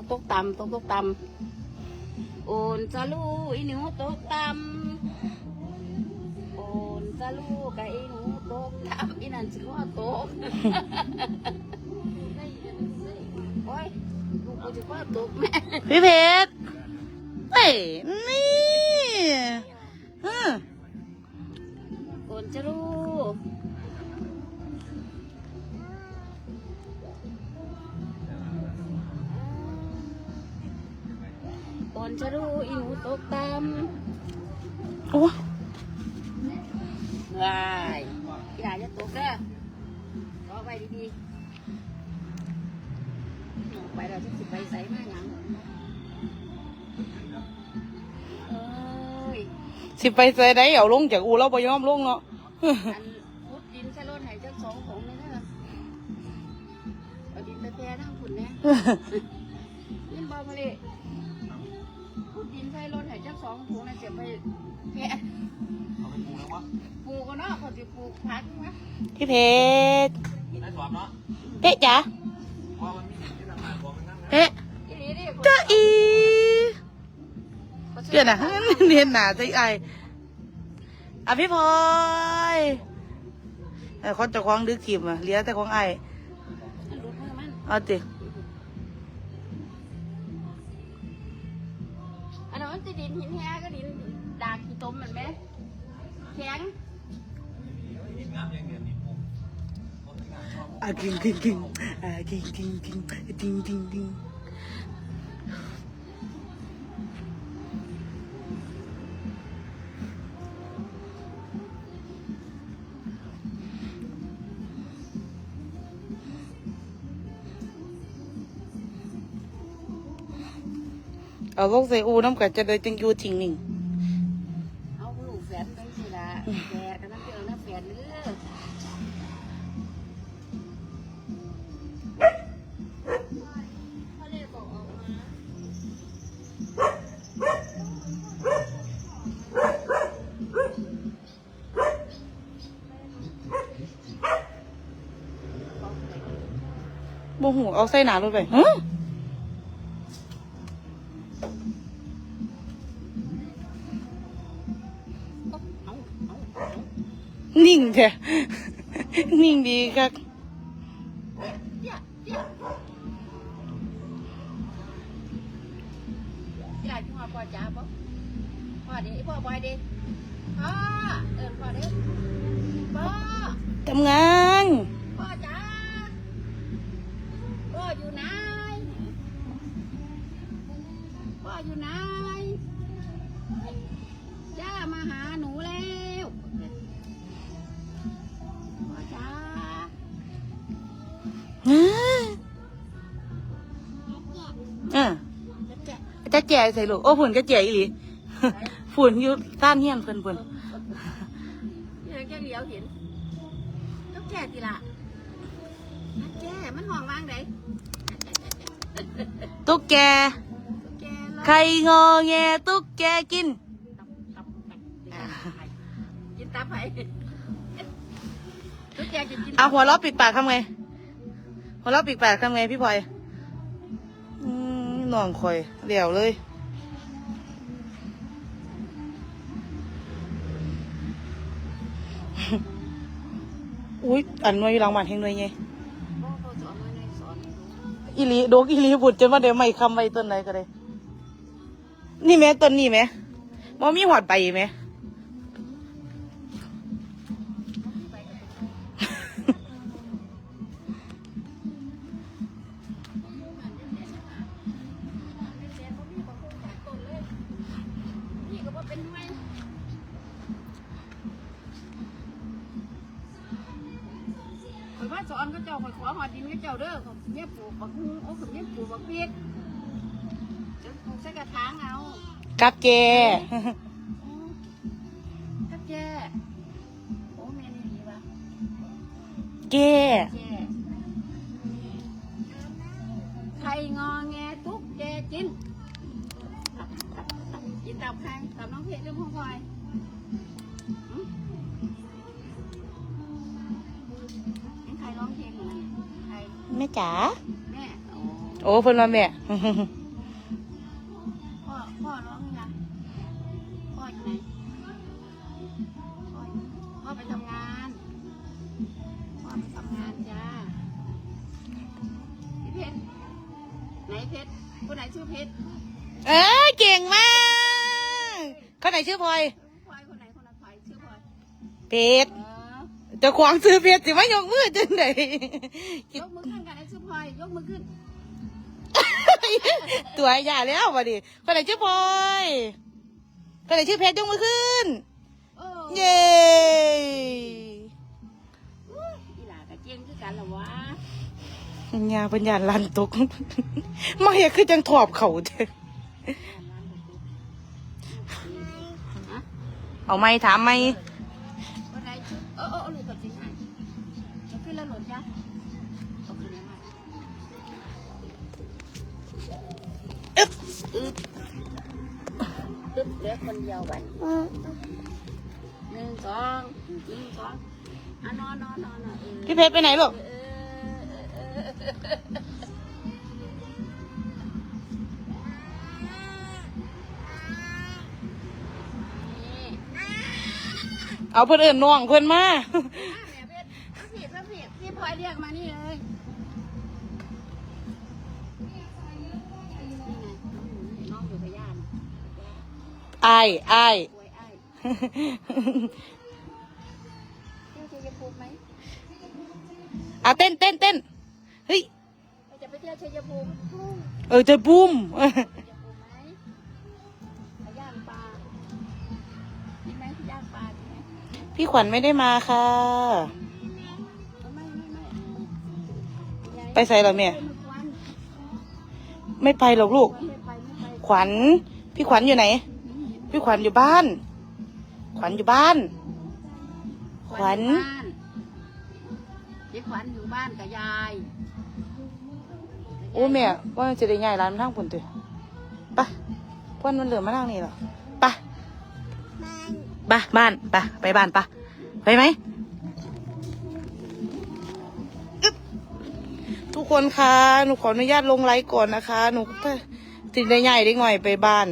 กตกตำตกตกตำโอนจะลูอีหนูตกตำโอนจะลูกับอีหนูตกตำอีนั่นสิว่าตกโอ้ยลูกกูจะว่าตกแม่พี่เพชรเอ้ยนี่ อนจะลูอีหนูตกตำโอ้วายอีหลานจะตกเด้อรอไปดีๆเอาไปเราจะสิไปใส่มาหยังเอ้ยสิไปใส่ได้เอาลงจากอูแล้วบ่ยอมลงเนาะอันพุดดินใส่รถให้จักสองผงเลยเด้อเอาดินไปแพร่ทั้งฝุ่นเนี่ยยินบอมาเลยพุดดินใส่รถให้จักสองผงนะเสียไปแพร่เอาไปปลูกแล้ววะปลูกกันเนาะเขาจะปลูกผักนะพี่เพชรได้สอบเนาะเป๊ะจ๋าเพราะมันมีสิ่งที่ทำให้บอกมันนั่งนะเป๊ะอีหลีดิจ้าอีเดี๋ยวนะเรียนหนาใจไออะพี่พลอยเออคนเจะคว้าของดึกขีมอะเหลี้ยแต่ของไอมันรุดมือมันเอาติ อันนั้นมันจะดินหินแห้ก็ดินดากขี้ต้มเหมือนไหมแข็งงามอย่างเดียวนี่ปลูกอะกิงกิงกิงอะกิงกิงกิงกิงกิงกิง เอาลงใส่อูน้ำกันจะได้จังอยู่ทิ้งนิ่งเอาลูกแฝดเป็นสิละแฝดกันน้ำเกลือน้ำแฝดเลือโมโหเอาใส่หนารถไปฮะ นิ่งแท้นิ่งดีครับยวเดี๋ยวอยากจะมาพ่อจ้าปะพ่อดิพ่อบอยดิพ่อเอิญพ่อดิพ่อทำงานพ่อจ้าพ่ออยู่ไหนพ่ออยู่ไหน จะจะจะแจ่ใส่ลูกโอ้ผุนจะแจ่อีหลีฝุ่นอยู่ต้านเฮียนเพิ่นเพิ่นนี่เราแค่เดียวเห็นต้องแก่ทีละมันแก่มันห่วงวางไหนตุ๊กแกแก่แล้วใครงอแงตุ๊กแกกินตับตับตับกินตับไผ่ตุ๊กแกจะกินเอาหัวเราะปิดปากทำไงหัวเราะปิดปากทำไงพี่พลอยอืมห น่องคอยเดี่ยวเลย อุ้ยอันน้อยอยู่หลังบ้านเฮงหน่อยไงพ่อเขาสอนไว้อนให้รู้อีหลีโดกอีหลีบุดจนว่าเดี๋ยวไม่คำไว้ต้นไหนก็ได้ นี่แม่ต้นนี่แม่มอมีหอดใบไหม ก็เจ้าข่อยขอหอดินก็เจ้าเด้อข่อยเมียปลูกบักฮู้โอ้ข่อยเมียปลูกบักเพียกจะปลูกใส่กระถางเอากับแกก็แก่โอ้แม่นี่ดีว่ะแกแก่ใครงอแงทุกแกกินกินตับใครตับน้องเพชรเรื่องของพลอย แม่จ๋าแม่โอ้โอ้เพิ่นว่าแม่ พ่อพ่อร้องยังพ่ออยู่ไหนพ่ออยู่พ่อไปทำงานพ่อไปทำงานจ้าพี่เพชรไหนเพชรคนไหนชื่อเพชรเอ้ยเก่งมากคนไหนชื่อพลอยพลอยคนไหนคนนั้นพลอยชื่อพลอยเพชร เออเจะขวางซื้อเพชรสิมายกมือจังไดยกมือขึ้นกันไอ้ชื่อพลอยยกมือขึ้นตัวใหญ่แล้ววะดิคนไหนชื่อพลอยคนไหนชื่อเพชรยกมือขึ้นโอ้เย้อีหลากะเจียงคือกันเหรอวะยาปัญญาลันตก มาเฮียคือจังถอบเขาเด้อฮะเอาไม่ถามไม่ จ้ะเอาขึ้นมาอึ๊บอึ๊บอึ๊บเหลือคนเดียววันหนึ่งสองหนึ่งสองอะนอนนอนนอนนออพี่เพชรไปไหนลูกเออเอาเพื่อนเอื่นน้องเพื่อนมา พชรพี่พี่พี่พี่พลอยเรียกมานี่เลยนี่ไงน้องอยู่กับย่านะอายอายป่วยไอ้เที่ยวชัยภูมิไหมอะเต้นเต้นเต้นเฮ้ยเราจะไปเที่ยวชัยภูมิเออจะบุ้มชัยภูมิไหมไปย่างปลาดีไหมย่างปลาดีไหมพี่ขวัญไม่ได้มาค่ะ ไปใส่เหรอแม่ไม่ควันไม่ไปหรอกลูกไม่ไปไม่ไปขวัญ พี่ขวัญอยู่ไหน พี่ขวัญอยู่บ้าน ขวัญอยู่บ้าน ขวัญพี่ขวัญอยู่บ้านกับยาย โอ้แม่ว่าจะได้ย้ายร้านมาทางผุนตัวไปพ่นมันเหลือมาทางนี้เหรอไปไปบ้านไปไปบ้านไปไปไหม คนคะหนูขออนุญาตลงไลฟ์ก่อนนะคะ หนูติดใหญ่ได้หน่อยไปบ้าน